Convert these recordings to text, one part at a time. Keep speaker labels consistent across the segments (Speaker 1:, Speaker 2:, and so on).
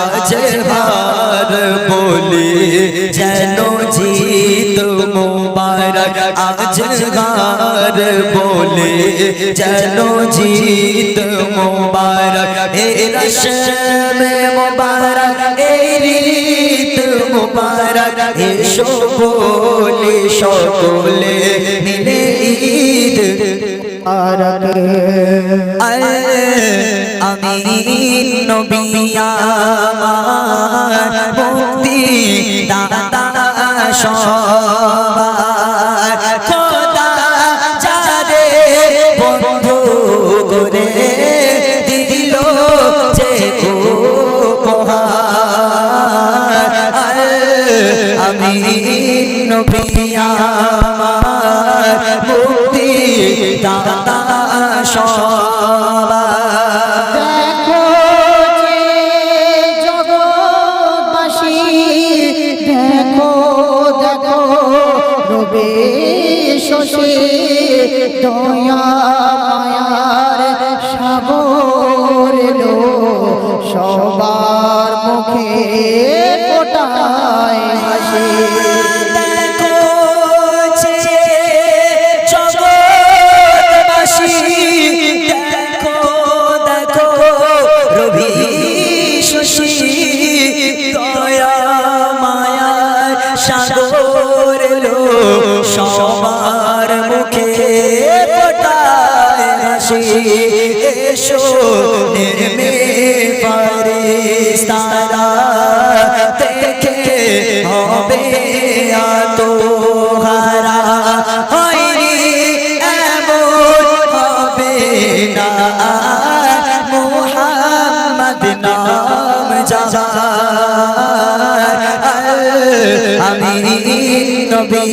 Speaker 1: আজ হার বলে, যেন জিত মুবারক আজ হার বলে, যেন জিত মুবারক, এ রশম মুবারক, এ রীত মুবারক, এসো বলে সকলে আমি নবী। আমার মুক্তি দাতা সবার খোদা
Speaker 2: শশী, দয়া মায়ার সাগর লো, সবার মুখে ফোটায় হাসি।
Speaker 1: এসো নেমে ফারিস্তারা দেখে হবে আতো হারা। হয়নি এমন হবে না। মোহাম্মদ নাম যার আমি নবী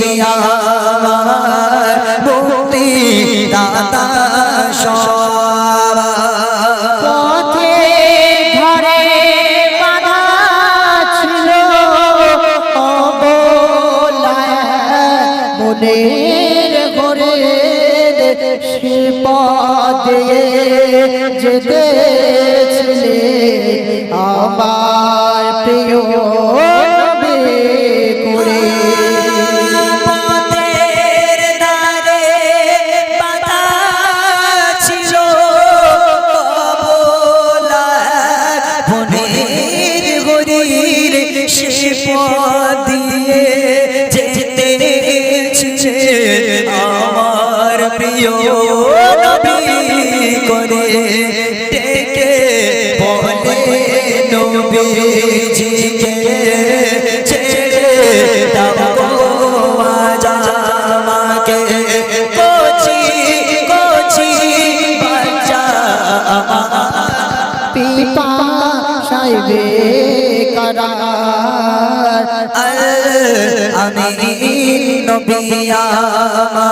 Speaker 2: মনের ঘরে
Speaker 1: শিপা দিয়ে যেতে নবী করে ডেকে বলে নবীজিকে ছেড়ে দাও আমাকে। কচি কচি বাচ্চা।
Speaker 2: সাইবে করার
Speaker 1: আমি নবী আমার।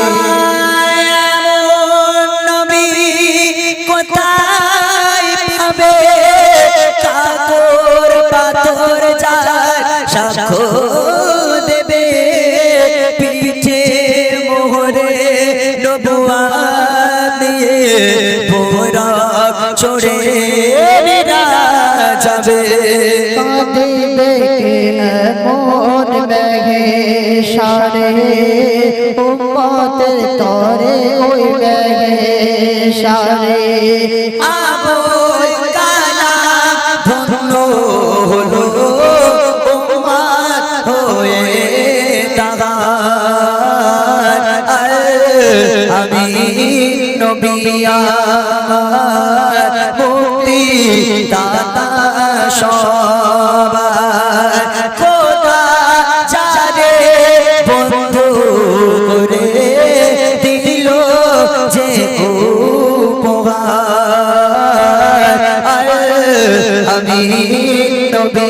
Speaker 1: সাক্ষ্য দেবে পিঠে মোহরে নবুয়া দিয়ে পোরা না যাবে।
Speaker 2: কাঁদিবে মন বেগে সারে উম্মতের তরে ওই বেগে সারে।
Speaker 1: আবুল আমি নবী আমার মুক্তি দাতা সবার। খোদা যারে বন্ধু করে দিল যে উপহার। আমি নবী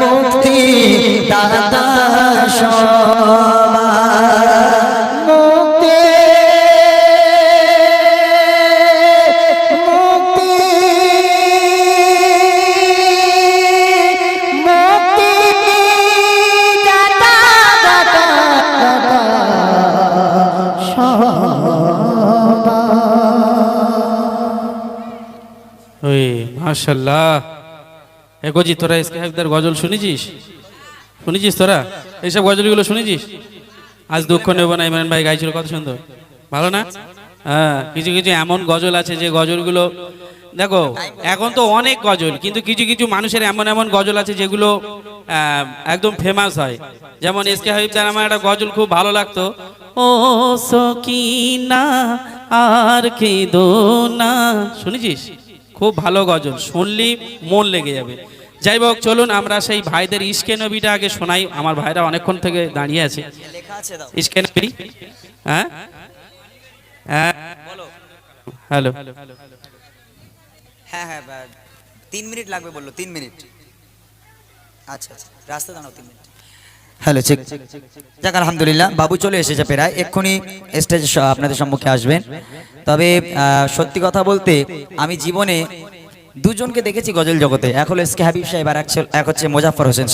Speaker 1: মুক্তি দাতা
Speaker 3: মাশাল্লাহ এ গজি, তোরা এসকে হাবিবদার গজল শুনেছিস? শুনেছিস তোরা? এইসব গজলগুলো শুনেছিস? আজ দুঃখ নেব না, ইমরান ভাই গাইছিল, কত সুন্দর। ভালো না? হ্যাঁ কিছু কিছু এমন গজল আছে যে গজলগুলো, দেখো, এখন তো অনেক গজল, কিন্তু কিছু কিছু মানুষের এমন এমন গজল আছে যেগুলো একদম ফেমাস হয়। যেমন এস কে আমার একটা গজল খুব ভালো লাগতো, ও সকিনা, আর কেঁদো না। শুনেছিস? খুব ভালো গজল শুনলি মন লেগে যাবে। যাই হোক চলুন আমরা সেই ভাইদের ইস্কে নবীটা আগে শোনাই। আমার ভাইরা অনেকক্ষণ থেকে দাঁড়িয়ে আছে। ইস্কে নবী হ্যাঁ? হ্যাঁ? হ্যালো।
Speaker 4: হ্যাঁ হ্যাঁ তিন মিনিট লাগবে বলল তিন মিনিট। আচ্ছা আচ্ছা রাস্তা দাঁড়াও তিন মিনিট।
Speaker 1: হ্যালো চেক যাক, আলহামদুলিল্লাহ, বাবু চলে এসেছে প্রায়। এক্ষুনি স্টেজ আপনাদের সম্মুখে আসবেন। তবে সত্যি কথা বলতে, আমি জীবনে দুজনকে দেখেছি গজল জগতে। এক হলো এস কে হাবিব সাহেব আর এক হচ্ছে মোজাফর হোসেন